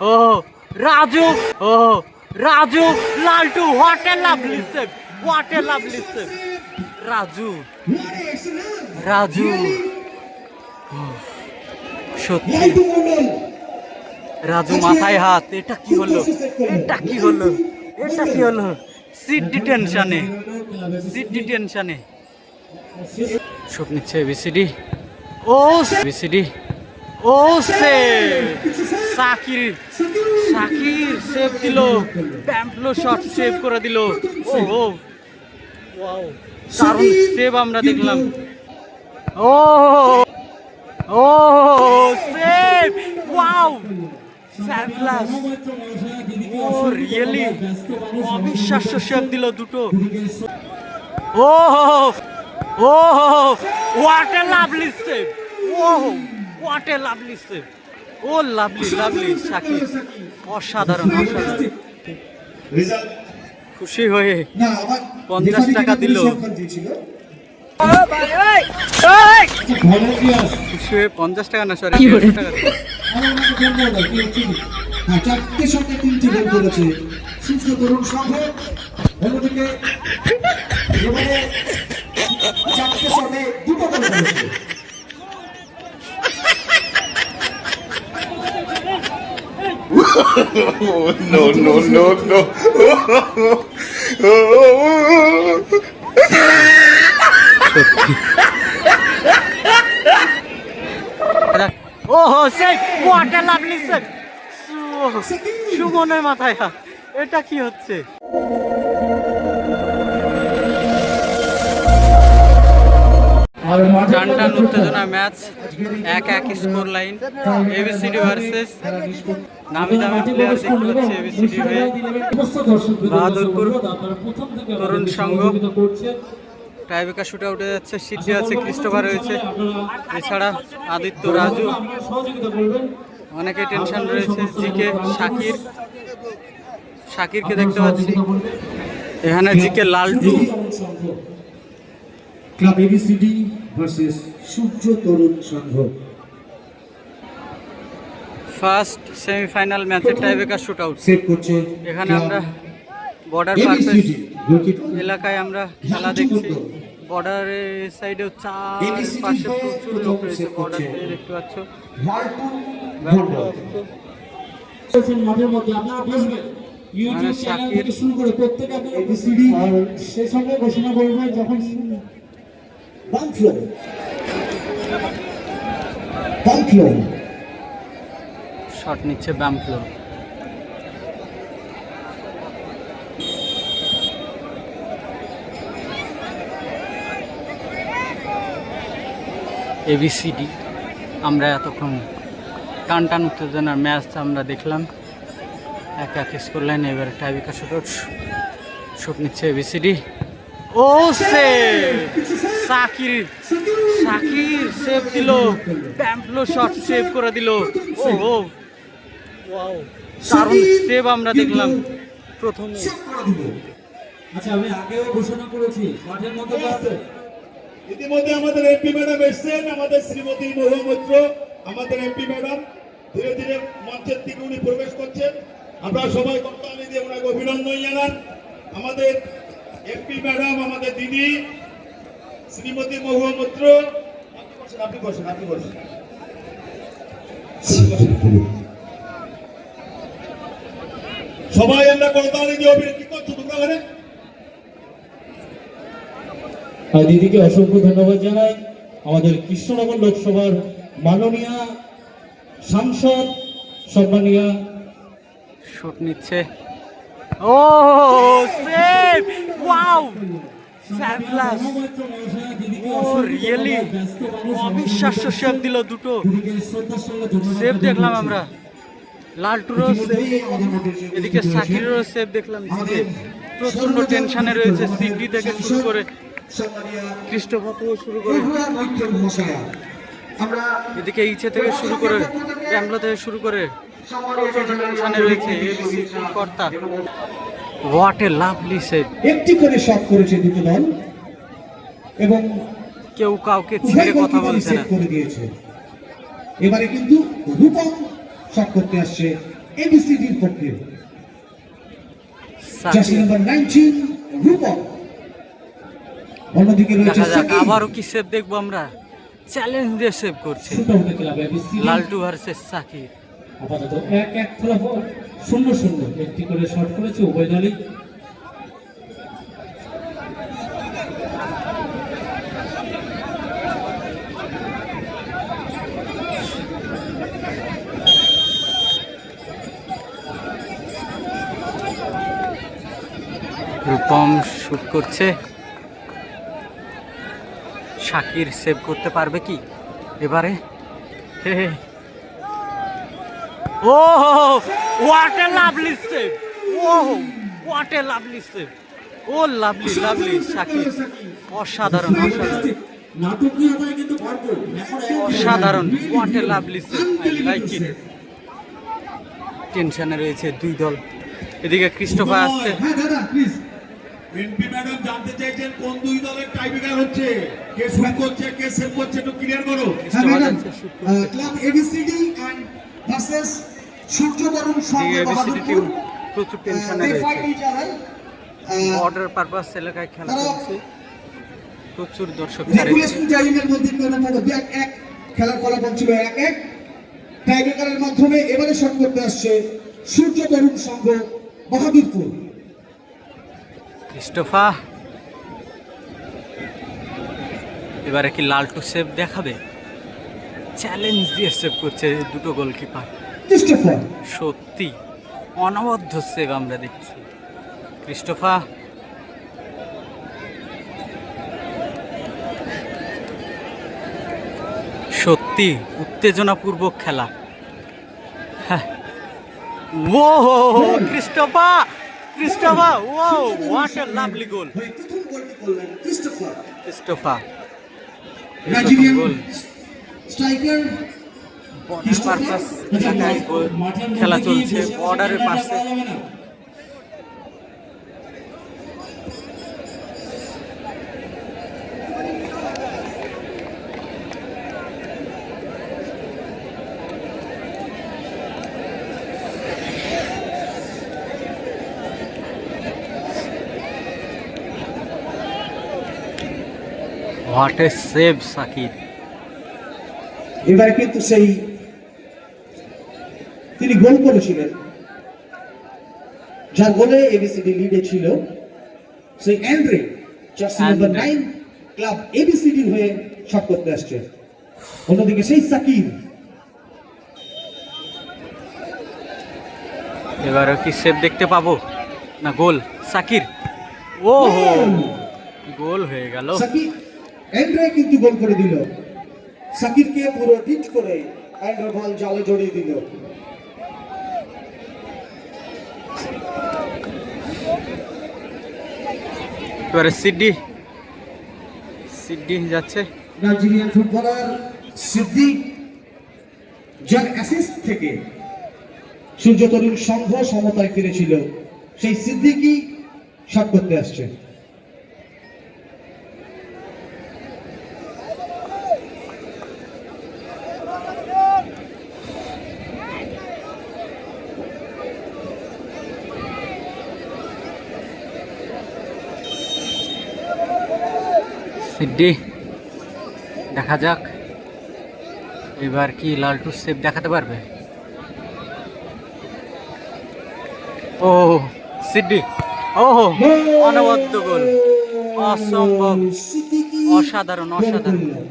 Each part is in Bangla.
O Raju O Raju Laltu what a lovely save what a lovely save Raju Raju. সত্যি। রাজু মাথায় হাত এটা কি হলো? এটা কি হলো? এটা কি হলো? সিট ডিটেনশনে সিট ডিটেনশনে সব নিচ্ছে বিসিডি ও বিসিডি ও সে সাকির সাকির সেভ দিল। প্যাম্পলো শট সেভ করে দিল। ও ও দারুণ সেভ আমরা দেখলাম। ও ও সেভ ওয়াও ফ্যাবুলাস ও রিয়েলি অবিশ্বাস্য সেভ দিল দুটো। ও ও হোয়াট এ লাভলি সেভ ও হোয়াট এ লাভলি সেভ ও লাভলি লাভলি সাকিব। অসাধারণ অসাধারণ। খুশি হয়ে পঞ্চাশ টাকা দিল। খুশি হয়ে পঞ্চাশ টাকা না সরি টাকা চারটে সঙ্গে তিনটি গোল করেছে সুস্থ তরুণ সংঘ অন্যদিকে চারটে সঙ্গে দুটো গোল করেছে। no, no, no, no. ও হো সেই হোয়াট এ লাভলি সেভ সুমনের মাথায়। এটা কি হচ্ছে টান উত্তেজনা ম্যাচ, এক এক স্কোর লাইন। এবিসিডি ভার্সেস নামি দামি প্লেয়ার দেখতে পাচ্ছি এবিসিডি হয়ে। বাহাদুরপুর তরুণ সংঘ। টাইবেকার শুট আউটে যাচ্ছে সিদ্ধি আছে ক্রিস্টোফার রয়েছে। এছাড়া আদিত্য রাজু। অনেকে টেনশন রয়েছে, জিকে, শাকির। শাকিরকে দেখতে পাচ্ছি। এখানে GK Laltu. Club ABCD versus Surya Tarun Sangha first semifinal ম্যাচের টাইবেকার শুট আউট সেট করছে এখানে আমরা বর্ডার পারফেস এলাকায় আমরা খেলা দেখছি। বর্ডারের সাইডেও চার পাশে প্রচুর লোক রয়েছে। বর্ডার দেখতে পাচ্ছ। মাঠের মধ্যে আপনারা বসবেন ইউটিউব চ্যানেল থেকে শুরু করে প্রত্যেকে আপনারা এবিসিডি আর সঙ্গে ঘোষণা করবেন যখন বাংফ্লো বাংফ্লো শট নিচ্ছে ব্যাম্পলো এবিসিডি আমরা এতক্ষণ টান টান উত্তেজনার ম্যাচ আমরা দেখলাম। এক এক স্কোর লাইন এবার টাইবিকা শুট শুট নিচ্ছে এবিসিডি ও সে সাকির সাকির সেভ দিল। প্যাম্পলো শট সেভ করে দিল। ও ও ওয়াও দারুণ সেভ আমরা দেখলাম প্রথম। আচ্ছা আমি আগেও ঘোষণা করেছি মাঠের মধ্যে বসবেন ইতিমধ্যে আমাদের এমপি ম্যাডাম এসছেন আমাদের শ্রীমতী মহুমৈত্র আমাদের এমপি ম্যাডাম ধীরে ধীরে মঞ্চের দিকে উনি প্রবেশ করছেন। আমরা সবাই করতালি দিয়ে ওনাকে অভিনন্দন জানান আমাদের এমপি ম্যাডাম আমাদের দিদি শ্রীমতী আপনি বসেন আপনি বসেন সবাই আমরা করতালি দিয়ে অভিনয় কি করছ তোমরা ওখানে আর দিদিকে অসংখ্য ধন্যবাদ জানাই। আমাদের কৃষ্ণনগর লোকসভার মাননীয় সাংসদ সম্মানীয় শুট নিচ্ছে। ও সেভ ওয়াও! ফ্যাবুলাস ও রিয়েলি অবিশ্বাস্য সেভ দিল দুটো। সেভ দেখলাম আমরা। লালটুরও এদিকে সাকিরেরও সেভ দেখলাম। জিতে প্রচণ্ড টেনশনে রয়েছে, সিডি থেকে শুরু করে খ্রিস্টভা শুরু করে। এদিকে ইচ্ছে থেকে শুরু করে ব্যাঙ্গলো থেকে শুরু করে প্রচণ্ড টেনশনে রয়েছে কর্তা। হোয়াট এ লাভলি সেভ একটি করে শট করেছে দুটো দল এবং কেউ কাউকে ছেড়ে কথা বলছে না। করে দিয়েছে। এবারে কিন্তু রূপম শট করতে আসছে এবিসিডির পক্ষে। জার্সি নাম্বার নাইনটিন রূপক অন্যদিকে রয়েছে সাকিব আবারও কি সেভ দেখব আমরা। চ্যালেঞ্জ দিয়ে সেভ করছে। লালটু ভার্সেস সাকিব। আপাতত এক এক ফলাফল শূন্য শূন্য। একটি করে শট করেছে উভয় দলই। রূপম শুট করছে। শাকির সেভ করতে পারবে কি? এবারে। হে হে। ও হোয়াট এ লাভলি সেভ ও হোয়াট এ লাভলি সেভ ও লাভলি লাভলি অসাধারণ অসাধারণ। হোয়াট এ লাভলি টেনশনে রয়েছে দুই দল। এদিকে ক্রিস্টোফার আসছে। দাদা প্লিজ এমপি ম্যাডাম জানতে চাইছেন কোন দুই দলের টাইব্রেকার হচ্ছে? কে শুট করছে কে সেভ করছে একটু ক্লিয়ার করো। হ্যাঁ club ABCD and versus Surya Bahadurpur প্রচুর টেনশনে রয়েছে। অর্ডার পারপাস এলাকায় খেলা চলছে। প্রচুর দর্শক রেগুলেশন টাইমের মধ্যে এক এক খেলার ফলাফল ছিল এক এক। টাইব্রেকারের মাধ্যমে এবারে শট করতে আসছে সূর্য তরুণ সংঘ বাহাদুরপুর। ক্রিস্টোফা এবারে কি লালটু সেভ দেখাবে? চ্যালেঞ্জ দিয়ে সেভ করছে দুটো গোলকিপার সত্যি অনবদ্য সেভ আমরা দেখছি। ক্রিস্টোফা। সত্যি উত্তেজনাপূর্বক খেলা। হ্যাঁ। ও Christopher Christopher O what a lovely goal Christopher Christopher. Goal striker এলাকায় খেলা চলছে বর্ডারের পাশে। হোয়াট এ সেভ সাকিব এবারে কিন্তু সেই তিনি গোল করেছিলেন। যার গোলে এবিসিডি লিডে ছিল সেই Andre jersey number nine club ABCD হয়ে শট করতে আসছে। অন্যদিকে সেই সাকিব। এবারে কি সেভ দেখতে পাবো? না গোল? সাকির? ও গোল! হয়ে গেল। সাকিব অ্যান্ড্রে কিন্তু গোল করে দিল। সাকিবকে পুরো ডিট করে অ্যান্ড্রে বল জালে জড়িয়ে দিল। এবারে সিডি। সিডি যাচ্ছে। নাইজেরিয়ান ফুটবলার সিদ্দিক যার অ্যাসিস্ট থেকে সূর্য তরুণ সংঘ সমতায় ফিরেছিল। সেই সিদ্দিকই শট করতে আসছে। সিডি। দেখা যাক। এবার কি লালটু সেভ দেখাতে পারবে? ও সিডি। ও অনবদ্য গোল। অসম্ভব। অসাধারণ, অসাধারণ। করল।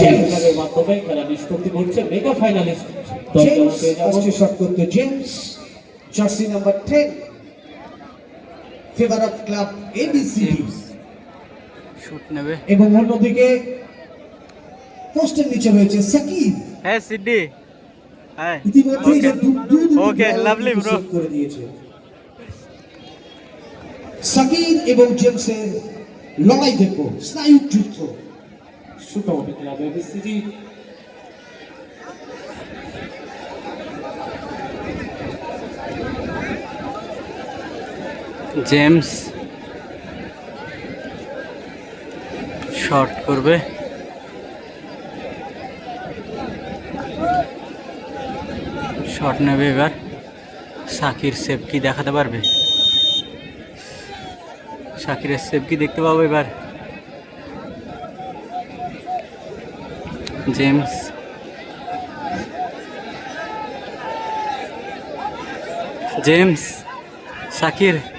জেমসের মাধ্যমে খেলা নিষ্পত্তি করছে মেগা ফাইনালিস্ট জেমস শট করতে James jersey number ten favour of club ABCD shoot নেবে। এবং অন্যদিকে পোস্টের নিচে রয়েছে সাকিব। হ্যাঁ সিডি। হ্যাঁ। ইতিমধ্যেই যে দু- দু- দুটি Okay, বল lovely, কিন্তু bro. সেভ করে দিয়েছে। সাকিব এবং জেমসের লড়াই দেখব স্নায়ু যুদ্ধ। Shootout club ABCD James shot করবে। শর্ট নেবে এবার। সাকির সেভ কি দেখাতে পারবে? সাকিরের সেভ কি দেখতে পাবো এবার? জেমস। জেমস, সাকির।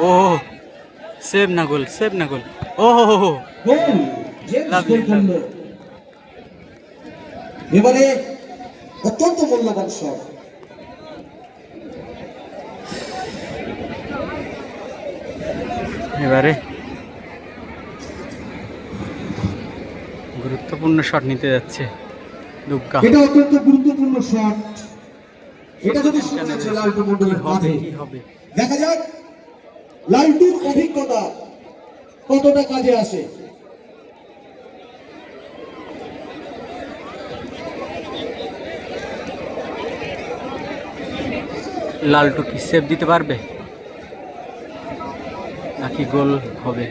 ও সেভ না গোল সেভ না গোল ও হো হো হো। গোল জেমস Lovely, গোল করল এবারে অত্যন্ত মূল্যবান শট। এবারে গুরুত্বপূর্ণ শট নিতে যাচ্ছে দুগ্গা। এটা অত্যন্ত গুরুত্বপূর্ণ শট। এটা যদি লালটু কি মন্ডলের দেখা যাক। লালটুর অভিজ্ঞতা কতটা কাজে আসে? লালটু কি সেভ দিতে পারবে? নাকি গোল হবে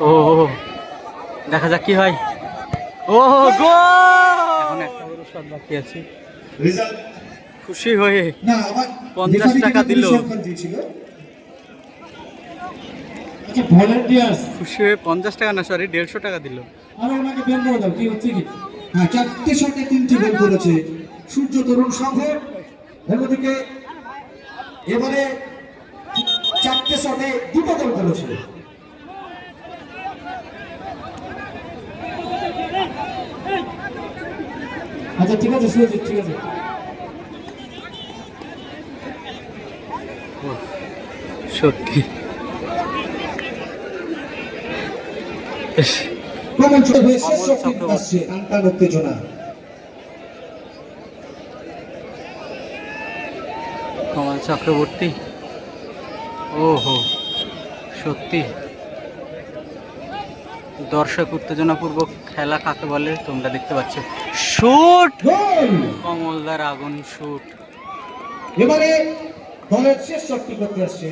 ও ও, দেখা যাক কি হয়। ও বাকি খুশি হয়ে না আমার 50 রেফারি টাকা দিল। আচ্ছা ভলেন্টিয়ার্স। খুশি হয়ে পঞ্চাশ টাকা না সরি দেড়শো টাকা দিল। হ্যাঁ চারটে শটে তিনটি গোল করেছে। সূর্য তরুণ সংঘ অন্যদিকে এবারে চারটে শটে দুটো গোল করেছে আচ্ছা ঠিক আছে সুরজিৎ ঠিক আছে। সত্যি। ইস, হয়ে শেষ অমল চক্রবর্তী। আসছে টানটান উত্তেজনা। কমল চক্রবর্তী? ওহো সত্যি। দর্শক উত্তেজনাপূর্বক খেলা কাকে বলে তোমরা দেখতে পাচ্ছ। শুট। কমলদার আগুন শুট। এবারে দলের শেষ শক্তি করতে আসছে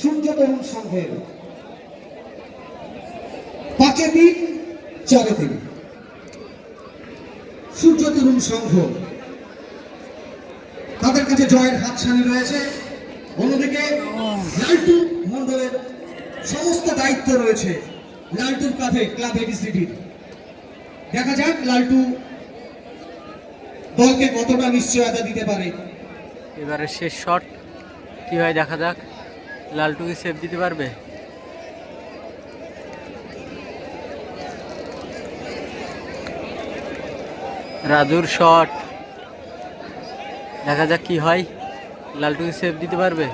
সূর্য তরুণ সংঘের। পাঁচে তিন চারে তিন। সূর্য তরুণ সংঘ। তাদের কাছে জয়ের হাতছানি রয়েছে। অন্যদিকে লালটু মন্ডলের সমস্ত দায়িত্ব রয়েছে লালটুর কাঁধে ক্লাব এবিসিডির। দেখা যাক লালটু দলকে কতটা নিশ্চয়তা দিতে পারে? এবারে শেষ শট। কি হয় দেখা যাক। লালটু কি সেভ দিতে পারবে? রাজুর শট। দেখা যাক কি হয়। লালটু কি সেভ দিতে পারবে?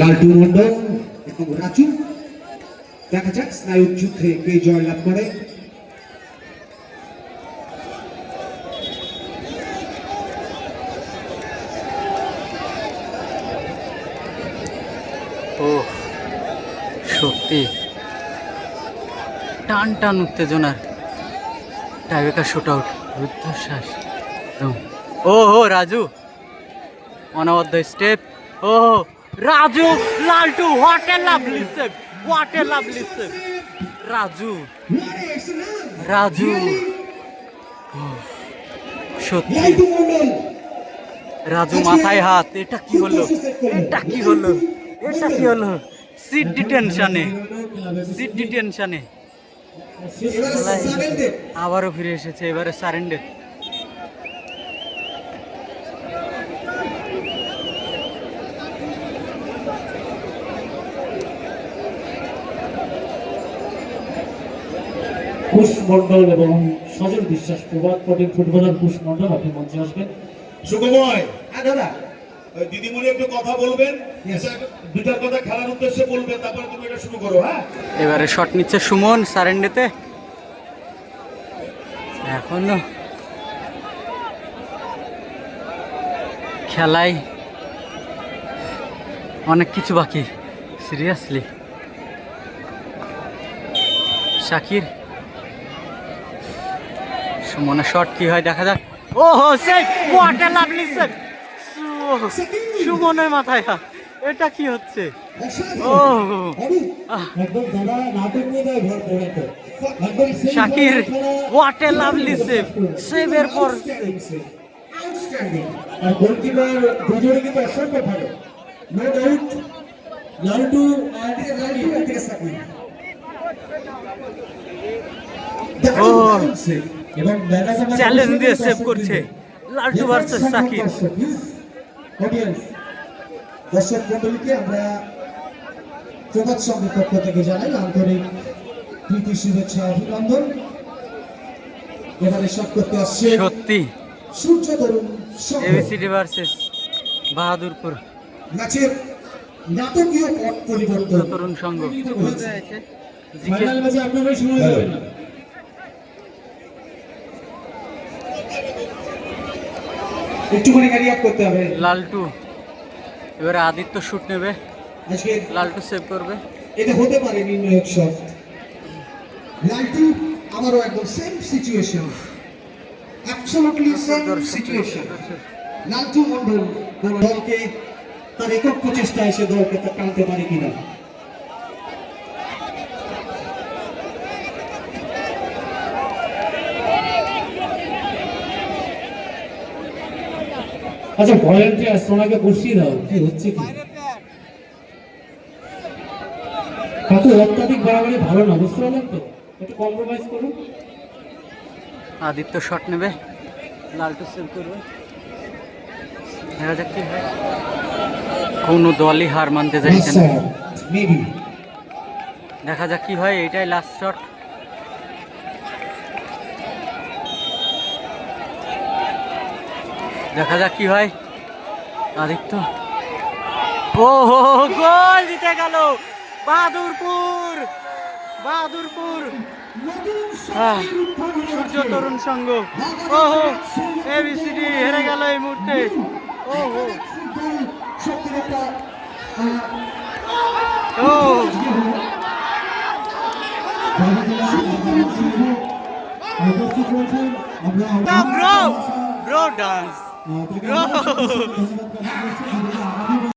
লালটু মন্ডল এবং রাজু। দেখা যাক স্নায়ুর যুদ্ধে কে জয়লাভ করে। ও সত্যি। টান টান উত্তেজনার। টাইবেকার শুট আউট রুদ্ধশ্বাস। ও হো রাজু। অনবদ্য step. O Raju Laltu what a lovely save what a lovely save Raju Raju. সত্যি। রাজু মাথায় হাত এটা কি হলো? এটা কি হলো? এটা কি হলো? সিট ডিটেনশনে সিট ডিটেনশনে আবারও ফিরে এসেছে এবারে সারেন্ডার কুশ মন্ডল এবং সজল বিশ্বাস প্রবাদ পটেল ফুটবলার কুশ মন্ডল আপনি মঞ্চে আসবেন। সুখময়। হ্যাঁ দাদা। দিদিমণি একটু কথা বলবেন? দুটার কথা খেলার উদ্দেশ্যে বলবেন তারপরে তুমি এটা শুরু করো হ্যাঁ? এবারে শট নিচ্ছে সুমন সারেন্ডেতে। এখনও খেলায় অনেক কিছু বাকি সিরিয়াসলি শাকির সুমনের শট কি হয় দেখা যাক। ও হো সেই হোয়াট এ লাভলি সেভ সুমনের মাথায়। এটা কি হচ্ছে? ও শাকির এ লাভলি সেভ সেভের পর ও চ্যালেঞ্জ দিয়ে সেভ করছে লালটু ভার্সেস সাকিব অডিয়েন্স দর্শক মন্ডলীকে আমরা প্রভাত সংঘের পক্ষ থেকে জানাই আন্তরিক প্রীতি শুভেচ্ছা অভিনন্দন। এবারে করতে আসছে সত্যি। Surya Tarun ABCD versus Bahadurpur. ম্যাচের নাটকীয় পট পরিবর্তন। তরুণ সংঘ। ফাইনাল ম্যাচে আপনারাই সময় দেবেন না। একটুখানি ক্যারি আপ করতে হবে। লালটু এবারে আদিত্য শুট নেবে। আজকে লালটু সেভ করবে। এটা হতে পারে নির্ণায়ক শট লালটু আমারও একদম same situation absolutely same situation Laltu Mondal দলকে তার একক প্রচেষ্টা এসে দলকে টানতে পারে কিনা। আচ্ছা ভলেন্টিয়ার্স ওনাকে বসিয়ে দাও কি হচ্ছে কি? অত্যাধিক বাড়াবাড়ি ভালো না বুঝতে পারলেন তো? একটু কম্প্রোমাইজ করুন। আদিত্য শট নেবে। লালটু সেভ করবে। দেখা যাক কি হয়। কোনো দলই হার মানতে চাইছে না। দেখা যাক কি হয় এইটাই লাস্ট শট দেখা যাক কি হয়। আদিত্য ও হো হো, গোল জিতে গেল। বাহাদুরপুর বাহাদুরপুর। আহ, সূর্য তরুণ সংঘ। ও হো এবিসিডি হেরে গেল এই মুহূর্তে। ও হো ও ব্রো ব্রো ডান্স। ব্রো